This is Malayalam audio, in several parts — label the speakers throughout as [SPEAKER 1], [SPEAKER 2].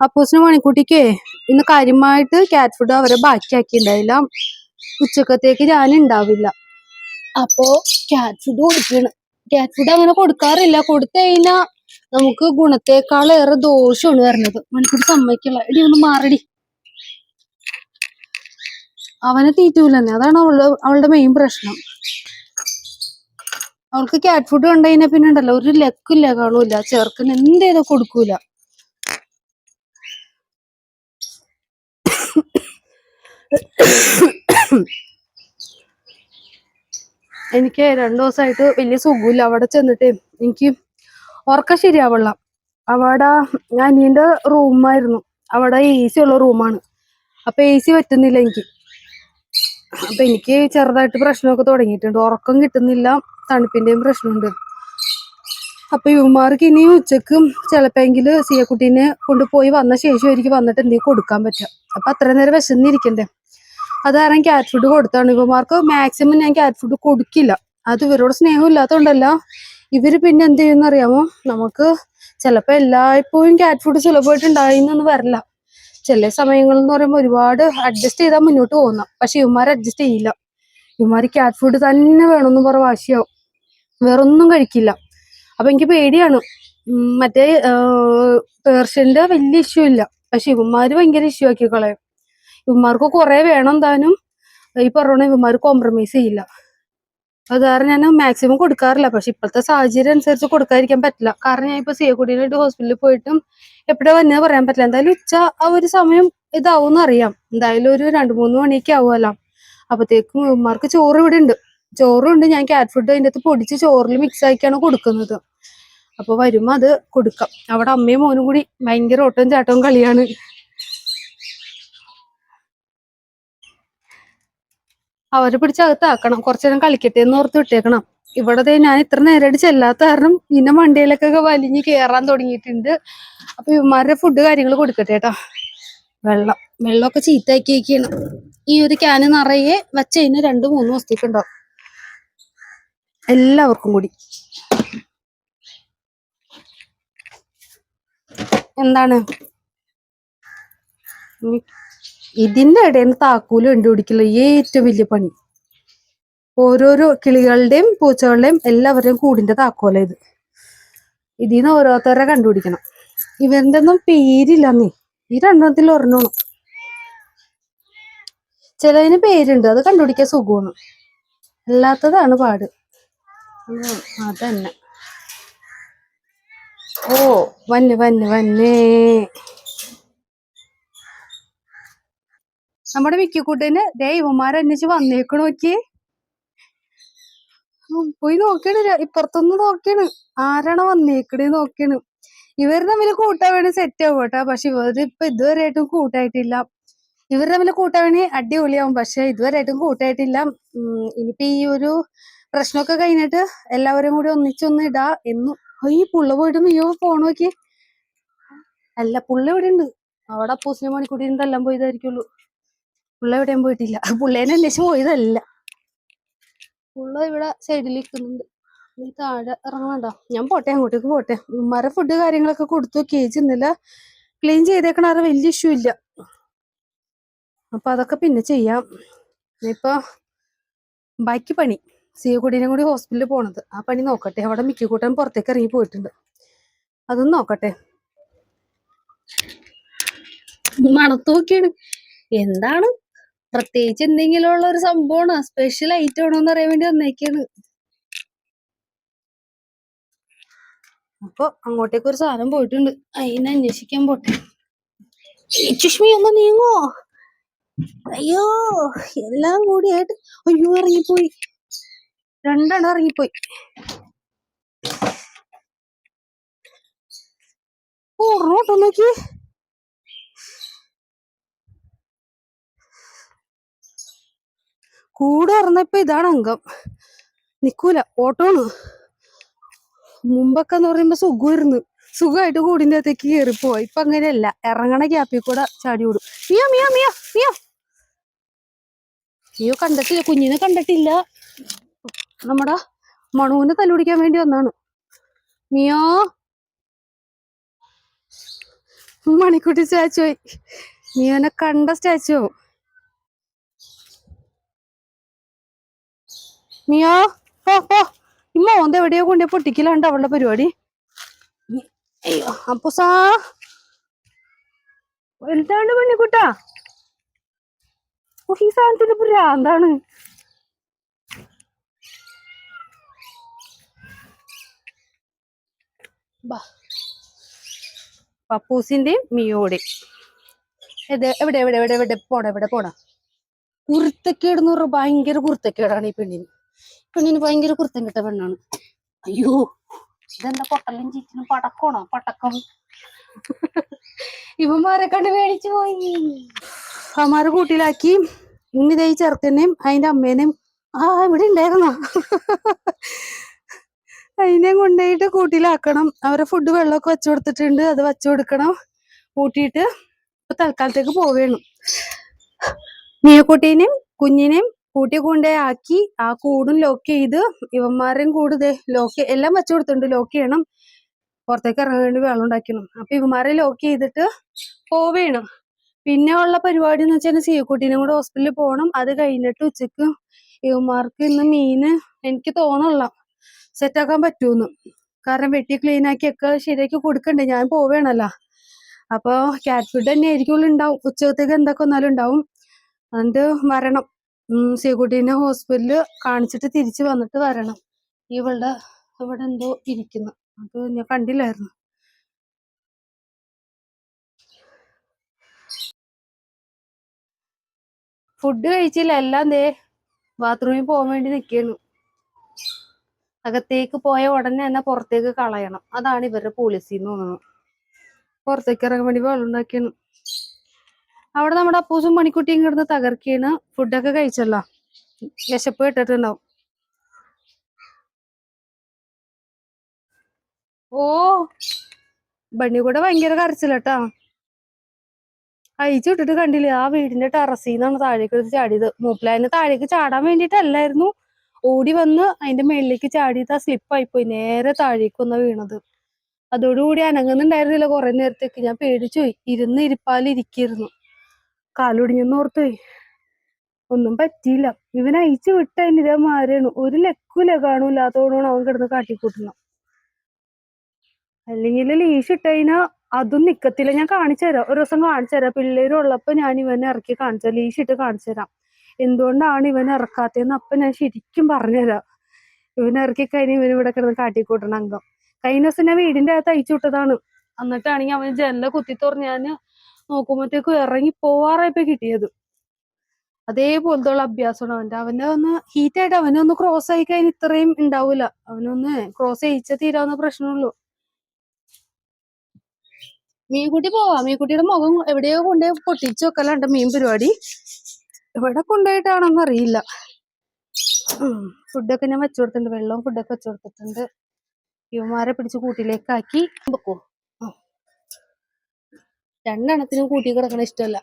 [SPEAKER 1] അപ്പൂസിന് മണിക്കുട്ടിക്ക് ഇന്ന് കാര്യമായിട്ട് കാറ്റ് ഫുഡ് അവരെ ബാക്കിയാക്കിണ്ടായില്ല ഉച്ചക്കത്തേക്ക് ഞാൻ ഉണ്ടാവില്ല അപ്പോ കാറ്റ് ഫുഡ് കൊടുക്കണം. കാറ്റ് ഫുഡ് അങ്ങനെ കൊടുക്കാറില്ല. കൊടുത്തു കഴിഞ്ഞാ നമുക്ക് ഗുണത്തേക്കാളേറെ ദോഷമാണ് വരുന്നത് മണിക്കുട്ടി സമ്മതിക്കില്ല. ഇടി ഒന്ന് മാറടി. അവനെ തീറ്റൂലെന്നെ. അതാണ് അവളുടെ അവളുടെ മെയിൻ പ്രശ്നം. അവൾക്ക് കാറ്റ് ഫുഡ് കണ്ടു കഴിഞ്ഞാൽ പിന്നെ ഉണ്ടല്ലോ ഒരു ലക്കില്ല കാണൂല. ചേർക്കുന്ന എന്ത് ചെയ്താ കൊടുക്കൂല. എനിക്ക് രണ്ടു ദിവസമായിട്ട് വലിയ സുഖമില്ല അവിടെ ചെന്നിട്ട് എനിക്ക് ഉറക്കം ശരിയാവുള്ള അവിടെ അനിയന്റെ റൂമായിരുന്നു അവിടെ എ സി ഉള്ള റൂമാണ് അപ്പൊ എ സി പറ്റുന്നില്ല എനിക്ക്. അപ്പൊ എനിക്ക് ചെറുതായിട്ട് പ്രശ്നമൊക്കെ തുടങ്ങിയിട്ടുണ്ട്. ഉറക്കം കിട്ടുന്നില്ല. തണുപ്പിന്റെയും പ്രശ്നമുണ്ട്. അപ്പൊ ഇവന്മാർക്ക് ഇനി ഉച്ചക്കും എ സിയക്കുട്ടീനെ കൊണ്ടുപോയി വന്ന ശേഷം എനിക്ക് വന്നിട്ട് എന്തെങ്കിലും കൊടുക്കാൻ പറ്റുക. അപ്പൊ അത്ര നേരം വിശന്നിരിക്കണ്ടേ? അത് കാരണം ക്യാറ്റ് ഫുഡ് കൊടുത്താണ്. ഇവന്മാർക്ക് മാക്സിമം ഞാൻ ക്യാറ്റ് ഫുഡ് കൊടുക്കില്ല. അത് ഇവരോട് സ്നേഹം ഇല്ലാത്തതുകൊണ്ടല്ല ഇവർ പിന്നെ എന്ത് ചെയ്യുന്ന അറിയാമോ? നമുക്ക് ചിലപ്പോ എല്ലായ്പ്പോഴും ക്യാറ്റ് ഫുഡ് സുലഭമായിട്ട് ഉണ്ടായിന്നൊന്നും വരില്ല. ചില സമയങ്ങളിൽ എന്ന് പറയുമ്പോൾ ഒരുപാട് അഡ്ജസ്റ്റ് ചെയ്താൽ മുന്നോട്ട് പോകുന്ന. പക്ഷെ ഇവന്മാർ അഡ്ജസ്റ്റ് ചെയ്യില്ല. ഇവന്മാർ ക്യാറ്റ് ഫുഡ് തന്നെ വേണമെന്ന് പറ വാശിയാവും. വേറൊന്നും കഴിക്കില്ല. അപ്പൊ എനിക്ക് പേടിയാണ്. മറ്റേ പേർഷ്യന്റെ വലിയ ഇഷ്യൂ ഇല്ല. പക്ഷെ ഇവന്മാര് ഭയങ്കര ഇഷ്യൂ ആക്കി കളയും. ഇവന്മാർക്ക് കുറെ വേണം താനും. ഈ പറഞ്ഞ ഇവന്മാർ കോംപ്രമൈസ് ചെയ്യില്ല. അത് കാരണം ഞാൻ മാക്സിമം കൊടുക്കാറില്ല. പക്ഷെ ഇപ്പോഴത്തെ സാഹചര്യം അനുസരിച്ച് കൊടുക്കാതിരിക്കാൻ പറ്റില്ല. കാരണം ഞാൻ ഇപ്പൊ സിയക്കുടീനായിട്ട് ഹോസ്പിറ്റലിൽ പോയിട്ടും എപ്പോഴാ വന്നത് പറയാൻ പറ്റില്ല. എന്തായാലും ഉച്ച ആ ഒരു സമയം ഇതാവും അറിയാം. എന്തായാലും ഒരു രണ്ടു മൂന്ന് മണിയൊക്കെ ആവുമല്ലോ. അപ്പത്തേക്കും ഇവന്മാർക്ക് ചോറ് ഇവിടെ ഉണ്ട്. ചോറും ഉണ്ട്. ഞാൻ കാറ്റ് ഫുഡ് അതിന്റെ അകത്ത് പൊടിച്ച് ചോറിൽ മിക്സ് ആക്കിയാണ് കൊടുക്കുന്നത്. അപ്പൊ വരുമ്പോ അത് കൊടുക്കാം. അവിടെ അമ്മയും മോനും കൂടി ഭയങ്കര ഓട്ടവും ചാട്ടവും കളിയാണ്. അവരെ പിടിച്ച് അകത്താക്കണം. കുറച്ചു നേരം കളിക്കട്ടെ എന്ന് ഓർത്ത് വിട്ടേക്കണം. ഇവിടെ ഞാൻ ഇത്ര നേരമായിട്ട് ചെല്ലാത്ത കാരണം പിന്നെ വണ്ടിയിലേക്കൊക്കെ വലിഞ്ഞ് കയറാൻ തുടങ്ങിയിട്ടുണ്ട്. അപ്പൊ ഇവന്മാരുടെ ഫുഡ് കാര്യങ്ങൾ കൊടുക്കട്ടെ കേട്ടോ. വെള്ളം. വെള്ളമൊക്കെ ചീത്തയാക്കി വെക്കാണ് ഈ ഒരു ക്യാന് നിറയെ വെച്ച കഴിഞ്ഞാൽ രണ്ട് മൂന്ന് ദിവസത്തേക്കുണ്ടോ? എല്ലാവർക്കും കൂടി. എന്താണ്? ഇതിന്റെ ഇടയിൽ നിന്ന് താക്കൂൽ കണ്ടുപിടിക്കില്ല ഏറ്റവും വലിയ പണി. ഓരോരോ കിളികളുടെയും പൂച്ചകളുടെയും എല്ലാവരുടെയും കൂടിന്റെ താക്കോല ഇത്. ഇതിൽ നിന്ന് ഓരോരുത്തരെ കണ്ടുപിടിക്കണം. ഇവരുടെ ഒന്നും പേരില്ല നീ ഈ രണ്ടെണ്ണത്തിൽ ഒരെണ്ണമാണ്. ചിലതിന് പേരുണ്ട്. അത് കണ്ടുപിടിക്കാൻ സുഖമാണ്. അല്ലാത്തതാണ് പാട്. അതന്നെ. ഓ വന്ന് വന്ന് വന്നേ. നമ്മുടെ മിക്കക്കൂട്ടിന് ദേ ഇവന്മാരെ അന്വേഷിച്ച് വന്നേക്കണ നോക്കിയേ. ഉം, പോയി നോക്കിയാണ്. ര- ഇപ്പുറത്തൊന്ന് നോക്കിയാണ്. ആരാണ് വന്നേക്കണേ നോക്കിയാണ്. ഇവർ തമ്മിൽ കൂട്ടാൻ വേണ്ടി സെറ്റ് ആവും കേട്ടോ. പക്ഷെ ഇവർ ഇപ്പൊ ഇതുവരെയായിട്ടും കൂട്ടായിട്ടില്ല. ഇവർ തമ്മിൽ കൂട്ടാൻ വേണ്ടി അടിപൊളിയാവും. പക്ഷെ ഇതുവരെയായിട്ടും കൂട്ടായിട്ടില്ല. ഇനിയിപ്പോ ഈ ഒരു പ്രശ്നമൊക്കെ കഴിഞ്ഞിട്ട് എല്ലാവരും കൂടി ഒന്നിച്ചൊന്ന് ഇടാ എന്നു. ഈ പുള്ള പോയിട്ട് നീയോ ഫോൺ നോക്കി അല്ല പുള്ള ഇവിടെ ഉണ്ട് അവിടെ അപ്പൂസിനെ മണിക്കൂട്ടിന്റെ എല്ലാം പോയതായിരിക്കുള്ളൂ. പുള്ള എവിടെയും പോയിട്ടില്ല പുള്ളേനെ അന്വേഷിച്ച് പോയതല്ല. പുള്ള ഇവിടെ സൈഡിൽ നിൽക്കുന്നുണ്ട് നീ താഴെ ഇറങ്ങണ്ട ഞാൻ പോട്ടെ അങ്ങോട്ടേക്ക് പോട്ടെ. ഉമ്മാരെ ഫുഡ് കാര്യങ്ങളൊക്കെ കൊടുത്തു കേജ് ഇന്നലെ ക്ലീൻ ചെയ്തേക്കണ ആറ് വലിയ ഇഷ്യൂ ഇല്ല. അപ്പൊ അതൊക്കെ പിന്നെ ചെയ്യാം. ഇപ്പൊ ബാക്കി പണി. സിയക്കുടീനെ കൂടി ഹോസ്പിറ്റലിൽ പോണത്. ആ പണി നോക്കട്ടെ. അവിടെ മിക്കക്കൂട്ടൻ പുറത്തേക്ക് ഇറങ്ങി പോയിട്ടുണ്ട്. അതൊന്നും നോക്കട്ടെ. മണത്തോക്കിയാണ് എന്താണ്? പ്രത്യേകിച്ച് എന്തെങ്കിലും ഉള്ള ഒരു സംഭവമാണ്? സ്പെഷ്യൽ ഐറ്റം ആണോ എന്ന് അറിയാൻ വേണ്ടി വന്നേക്കാണ്. അപ്പൊ അങ്ങോട്ടേക്ക് ഒരു സാധനം പോയിട്ടുണ്ട്. അതിനെ അന്വേഷിക്കാൻ പോട്ടെ. ചുഷ്മി ഒന്ന് നീങ്ങോ? അയ്യോ എല്ലാം കൂടി കൂടിയായിട്ട് അയ്യോ ഇറങ്ങിപ്പോയി. രണ്ടെണ്ണം ഇറങ്ങിപ്പോയി. ഓ നോക്കി കൂടെ ഇറന്നപ്പോ ഇതാണ് അംഗം. നിക്കൂല ഓട്ടോണ്. മുമ്പൊക്കെ എന്ന് പറയുമ്പോ സുഖമായിരുന്നു സുഖമായിട്ട് കൂടിന്റെ അകത്തേക്ക് കയറിപ്പോവാ ഇപ്പൊ അങ്ങനെയല്ല ഇറങ്ങണ ഗ്യാപ്പിൽ കൂടെ ചാടി വിടും മിയോ മിയോ മിയോ മിയോ. മിയോ കണ്ടിട്ടില്ല കുഞ്ഞിനെ കണ്ടിട്ടില്ല. നമ്മടെ മണുവിനെ തല്ലുപിടിക്കാൻ വേണ്ടി വന്നാണ്. മിയോ. മണിക്കുട്ടി സ്റ്റാച്ചു മിയോനെ കണ്ട സ്റ്റാച്ചു ആവും. നീയോ? ഓ ഓ ഇമ്മ മോന്ത എവിടെയോ കൊണ്ടേ പൊട്ടിക്കലാണ്ട് അവളുടെ പരിപാടി. അയ്യോ അപ്പൊ സാ. എന്താണ് പെണ്ണിക്കുട്ടാ? ഈ സാധനത്തിന് ഭ്രാന്താണ്. ബാ. പപ്പൂസിന്റെയും മിയോടെയും. ഇത് എവിടെ എവിടെ എവിടെ എവിടെ? പോണ എവിടെ പോണ? കുരുത്തക്കേട് എന്ന് പറഞ്ഞാൽ ഭയങ്കര കുരുത്തക്കേടാണ് ഈ പെണ്ണിന്. പെണ്ണിന് ഭയങ്കര കുർത്തം കിട്ട പെണ്ണാണ്. അയ്യോ ഇതെന്താ പൊട്ടലും ചീറ്റിനും പടക്കണോ പടക്കം. ഇവന്മാരെ കണ്ട് മേടിച്ചു പോയി. അമ്മാരെ കൂട്ടിലാക്കി. ഇന്നിതേ ഈ ചെറുക്കനെയും അതിന്റെ അമ്മേനെയും ആ ഇവിടെ ഉണ്ടായിരുന്നോ? അതിനെയും കൊണ്ടുപോയിട്ട് കൂട്ടിലാക്കണം. അവരെ ഫുഡ് വെള്ളമൊക്കെ വെച്ചു കൊടുത്തിട്ടുണ്ട്. അത് വെച്ചു കൊടുക്കണം. കൂട്ടിയിട്ട് തൽക്കാലത്തേക്ക് പോവേണം മീയക്കുട്ടീനെയും കുഞ്ഞിനെയും കൂട്ടി കൊണ്ടുപോയി ആക്കി ആ കൂടും ലോക്ക് ചെയ്ത് ഇവന്മാരെയും കൂട് ലോക്ക് എല്ലാം വെച്ചു കൊടുത്തിട്ടുണ്ട്. ലോക്ക് ചെയ്യണം. പുറത്തേക്ക് ഇറങ്ങാൻ വേണ്ടി വെള്ളം ഉണ്ടാക്കണം. അപ്പൊ ഇവന്മാരെ ലോക്ക് ചെയ്തിട്ട് പോവേണം. പിന്നെ ഉള്ള പരിപാടി എന്ന് വെച്ചാൽ സീക്കുട്ടീനെ കൂടെ ഹോസ്പിറ്റലിൽ പോകണം അത് കഴിഞ്ഞിട്ട് ഉച്ചയ്ക്ക് ഇവന്മാർക്ക് ഇന്ന് മീന് എനിക്ക് തോന്നല്ല സെറ്റാക്കാൻ പറ്റൂന്ന്. കാരണം വെട്ടി ക്ലീൻ ആക്കി ഒക്കെ ശരിയാക്കി കൊടുക്കണ്ടേ. ഞാൻ പോവേണല്ലോ. അപ്പൊ ക്യാറ്റ് ഫുഡ് തന്നെ ആയിരിക്കും ഉണ്ടാവും. ഉച്ചകത്തേക്ക് എന്തൊക്കെ വന്നാലും ഉണ്ടാവും. അതുകൊണ്ട് വരണം. ഉം സീക്കുട്ടീനെ ഹോസ്പിറ്റലിൽ കാണിച്ചിട്ട് തിരിച്ചു വന്നിട്ട് വരണം. ഇവളുടെ ഇവിടെ എന്തോ ഇരിക്കുന്നു. അത് ഞാൻ കണ്ടില്ലായിരുന്നു. ഫുഡ് കഴിച്ചില്ല. എല്ലാം ദേ ബാത്റൂമിൽ പോകാൻ വേണ്ടി നിൽക്കുന്നു അകത്തേക്ക് പോയ ഉടനെ തന്നെ പുറത്തേക്ക് കളയണം. അതാണ് ഇവരുടെ പോളിസി എന്ന് തോന്നുന്നു. പുറത്തേക്ക് ഇറങ്ങാൻ വേണ്ടി വെള്ളം ഉണ്ടാക്കിയാണ്. അവിടെ നമ്മുടെ അപ്പൂസും മണിക്കുട്ടിയും കിടന്ന് തകർക്കാണ് ഫുഡൊക്കെ കഴിച്ചല്ലോ. വിശപ്പ് കിട്ടിട്ടുണ്ടാവും. ഓ ബണ്ണി കൂടെ ഭയങ്കര കരച്ചിലട്ടാ. അയച്ചു വിട്ടിട്ട് കണ്ടില്ലേ ആ വീടിന്റെ ടെറസിൽ നിന്നാണ് താഴേക്ക് ചാടിയത്. മൂപ്പിലായതിന് താഴേക്ക് ചാടാൻ വേണ്ടിയിട്ടല്ലായിരുന്നു ഓടി വന്ന് അതിന്റെ മേളിലേക്ക് ചാടിയിട്ട് ആ സ്ലിപ്പായി പോയി നേരെ താഴേക്ക് വന്ന വീണത്. അതോടുകൂടി അനങ്ങുന്നുണ്ടായിരുന്നില്ല കുറെ നേരത്തേക്ക്. ഞാൻ പേടിച്ചു ഇരുന്ന് ഇരിപ്പാൽ ഇരിക്കായിരുന്നു കാലൊടിഞ്ഞെന്ന് ഓർത്തു പോയി. ഒന്നും പറ്റിയില്ല. ഇവൻ അയച്ചു വിട്ട ഇതേ മാറിയാണ് ഒരു ലക്കുല കാണൂല്ലാത്തോടാണ് അവൻ കിടന്ന് കാട്ടിക്കൂട്ടുന്നത് അല്ലെങ്കിൽ ലീഷ് ഇട്ടതിനാ അതും നിക്കത്തില്ല. ഞാൻ കാണിച്ചു തരാം. ഒരു ദിവസം കാണിച്ചു തരാം. പിള്ളേരുള്ളപ്പോ ഞാൻ ഇവനെ ഇറക്കി കാണിച്ചു ലീഷ് ഇട്ട് കാണിച്ചു തരാം. എന്തുകൊണ്ടാണ് ഇവൻ ഇറക്കാത്തതെന്ന് അപ്പൊ ഞാൻ ശരിക്കും പറഞ്ഞുതരാം ഇവൻ ഇറക്കി കഴിഞ്ഞ് ഇവൻ ഇവിടെ കിടന്ന് കാട്ടിക്കൂട്ടണ അംഗം. കഴിഞ്ഞ ദിവസം ഞാൻ വീടിന്റെ അകത്ത് അയച്ചു വിട്ടതാണ്. എന്നിട്ടാണെങ്കിൽ അവന് ജനല കുത്തി തുറന്ന് നോക്കുമ്പോഴത്തേക്കും ഇറങ്ങി പോവാറായിപ്പോ കിട്ടിയത്. അതേപോലത്തെ ഉള്ള അഭ്യാസമാണ് അവന്റെ അവന്റെ ഒന്ന് ഹീറ്റ് ആയിട്ട് അവനെ ഒന്ന് ക്രോസ് ആയി കഴിഞ്ഞാൽ ഇത്രയും ഉണ്ടാവൂല. അവനൊന്ന് ക്രോസ് ചെയ്യിച്ച തീരാവുന്ന പ്രശ്നമുള്ളൂ. മീൻകുട്ടി പോവാ. മീൻകുട്ടിയുടെ മുഖം എവിടെയോ കൊണ്ടുപോയി പൊട്ടിച്ചു വെക്കലുണ്ട് മീൻ പരിപാടി. എവിടെ കൊണ്ടുപോയിട്ടാണെന്ന് അറിയില്ല. ഫുഡൊക്കെ ഞാൻ വെച്ചു കൊടുത്തിട്ടുണ്ട്. വെള്ളവും ഫുഡൊക്കെ വെച്ചു കൊടുത്തിട്ടുണ്ട്. ഇവന്മാരെ പിടിച്ച് കൂട്ടിലേക്കാക്കി. വെക്കോ? ആ. രണ്ടെണ്ണത്തിനും കൂട്ടി കിടക്കണ ഇഷ്ടമല്ല.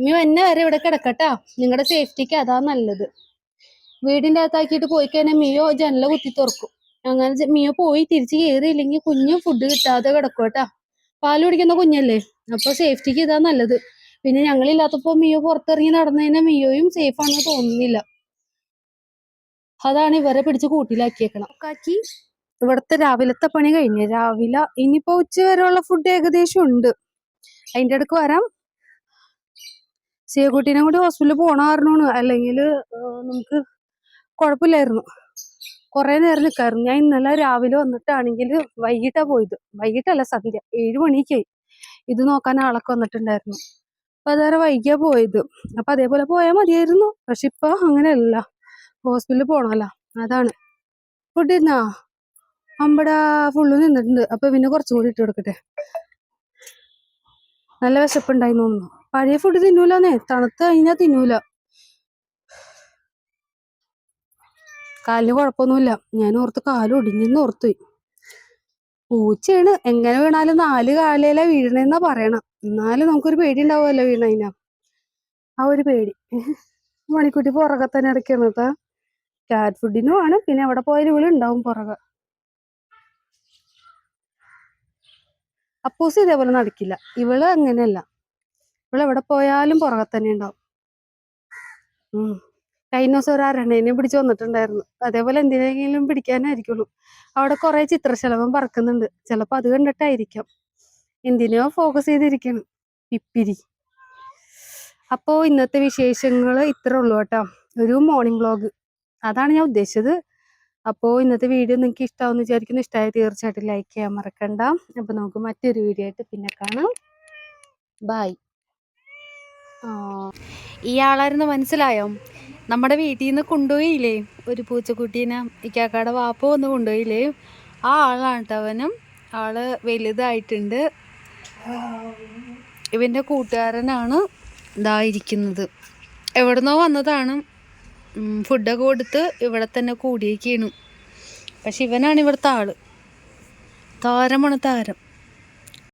[SPEAKER 1] ഇനി എന്നെ വരെ ഇവിടെ കിടക്കട്ടാ. നിങ്ങളുടെ സേഫ്റ്റിക്ക് അതാ നല്ലത്. വീടിന്റെ അകത്താക്കിയിട്ട് പോയി കഴിഞ്ഞാൽ മിയോ ജനല കുത്തി തുറക്കും. അങ്ങനെ മിയോ പോയി തിരിച്ച് കയറിയില്ലെങ്കിൽ കുഞ്ഞ് ഫുഡ് കിട്ടാതെ കിടക്കും കേട്ടാ പാൽ കുടിക്കുന്ന കുഞ്ഞല്ലേ? അപ്പൊ സേഫ്റ്റിക്ക് ഇതാ നല്ലത്. പിന്നെ ഞങ്ങളില്ലാത്തപ്പോ മിയോ പുറത്തിറങ്ങി നടന്നതിനെ മിയോയും സേഫ് ആണെന്ന് തോന്നുന്നില്ല. അതാണ് ഇവരെ പിടിച്ച് കൂട്ടിലാക്കിയേക്കണം. ഇവിടുത്തെ രാവിലത്തെ പണി കഴിഞ്ഞു. രാവിലെ ഇനിയിപ്പോ ഉച്ച വരെയുള്ള ഫുഡ് ഏകദേശം ഉണ്ട്. അതിന്റെ അടുക്ക് വരാം. സിയക്കുട്ടീനെ കൂടി ഹോസ്പിറ്റലിൽ പോണ അല്ലെങ്കിൽ നമുക്ക് കുഴപ്പമില്ലായിരുന്നു. കുറെ നേരം നിൽക്കായിരുന്നു ഞാൻ ഇന്നലെ രാവിലെ വന്നിട്ടാണെങ്കിൽ വൈകിട്ടാ പോയത്. വൈകിട്ടല്ല സന്ധ്യ. ഏഴ് മണിക്കായി. ഇത് നോക്കാൻ ആളൊക്കെ വന്നിട്ടുണ്ടായിരുന്നു. അപ്പൊ അതേറെ വൈകിയാ പോയത്. അപ്പൊ അതേപോലെ പോയാൽ മതിയായിരുന്നു. പക്ഷെ ഇപ്പൊ അങ്ങനെയല്ല. ഹോസ്പിറ്റലിൽ പോണല്ലോ. അതാണ്. ഫുഡ് തിന്നാ? അമ്പടാ ഫുള്ള് നിന്നിട്ടുണ്ട്. അപ്പൊ പിന്നെ കുറച്ചും കൂടി ഇട്ട് കൊടുക്കട്ടെ. നല്ല വിശപ്പുണ്ടായി തോന്നുന്നു. പഴയ ഫുഡ് തിന്നൂലെന്നേ. തണുത്ത് കഴിഞ്ഞാ തിന്നൂല. കാലിന് കുഴപ്പമൊന്നുമില്ല. ഞാൻ ഓർത്ത് കാലും ഒടിഞ്ഞെന്ന് ഓർത്തു. പൂച്ചയാണ്. എങ്ങനെ വീണാലും നാല് കാലയില വീഴണെന്നാ പറയണം. എന്നാലും നമുക്കൊരു പേടി ഉണ്ടാവുമല്ലോ വീണ കഴിഞ്ഞാ ആ ഒരു പേടി. മണിക്കുട്ടി പുറകെ തന്നെ ഇടയ്ക്കാണ് കേട്ടാ. കാറ്റ് ഫുഡിനും ആണ്. പിന്നെ എവിടെ പോയാലും ഉണ്ടാവും പുറകെ. അപ്പൂസ് ഇതേപോലെ നടക്കില്ല. ഇവൾ അങ്ങനെയല്ല. ഇവൾ എവിടെ പോയാലും പുറകെ തന്നെ ഉണ്ടാവും. ഉം. കഴിഞ്ഞ ദിവസം ഒരു അരണേനെ പിടിച്ചു വന്നിട്ടുണ്ടായിരുന്നു. അതേപോലെ എന്തിനെങ്കിലും പിടിക്കാനായിരിക്കുള്ളൂ. അവിടെ കുറെ ചിത്രശലഭം പറക്കുന്നുണ്ട്. ചിലപ്പോ അത് കണ്ടിട്ടായിരിക്കാം. എന്തിനോ ഫോക്കസ് ചെയ്തിരിക്കണം പിപ്പിരി അപ്പോ ഇന്നത്തെ വിശേഷങ്ങൾ ഇത്രേ ഉള്ളൂ കേട്ടോ. ഒരു മോർണിംഗ് വ്ളോഗ് അതാണ് ഞാൻ ഉദ്ദേശിച്ചത്. അപ്പോൾ ഇന്നത്തെ വീഡിയോ നിങ്ങൾക്ക് ഇഷ്ടമാവെന്ന് വിചാരിക്കുന്നു. ഇഷ്ടമായി തീർച്ചയായിട്ടും ലൈക്ക് ചെയ്യാൻ മറക്കണ്ട. അപ്പോൾ നമുക്ക് മറ്റൊരു വീഡിയോ ആയിട്ട് പിന്നെ കാണാം. ബൈ ഇയാളായിരുന്നു മനസ്സിലായോ? നമ്മുടെ വീട്ടിൽ നിന്ന് കൊണ്ടുപോയില്ലേ? ഒരു പൂച്ചക്കുട്ടീനെ ഇക്കാക്കയുടെ വാപ്പ വന്ന് കൊണ്ടുപോയില്ലേ? ആ ആളാണ് കേട്ടവനും ആൾ വലുതായിട്ടുണ്ട്. ഇവന്റെ കൂട്ടുകാരനാണ് ഇതായിരിക്കുന്നത് എവിടുന്നോ വന്നതാണ്. ഫുഡൊക്കെ കൊടുത്ത് ഇവിടെ തന്നെ കൂടിയേക്കാണ് പക്ഷെ ഇവനാണ് ഇവിടുത്തെ ആൾ. താരമാണ് താരം.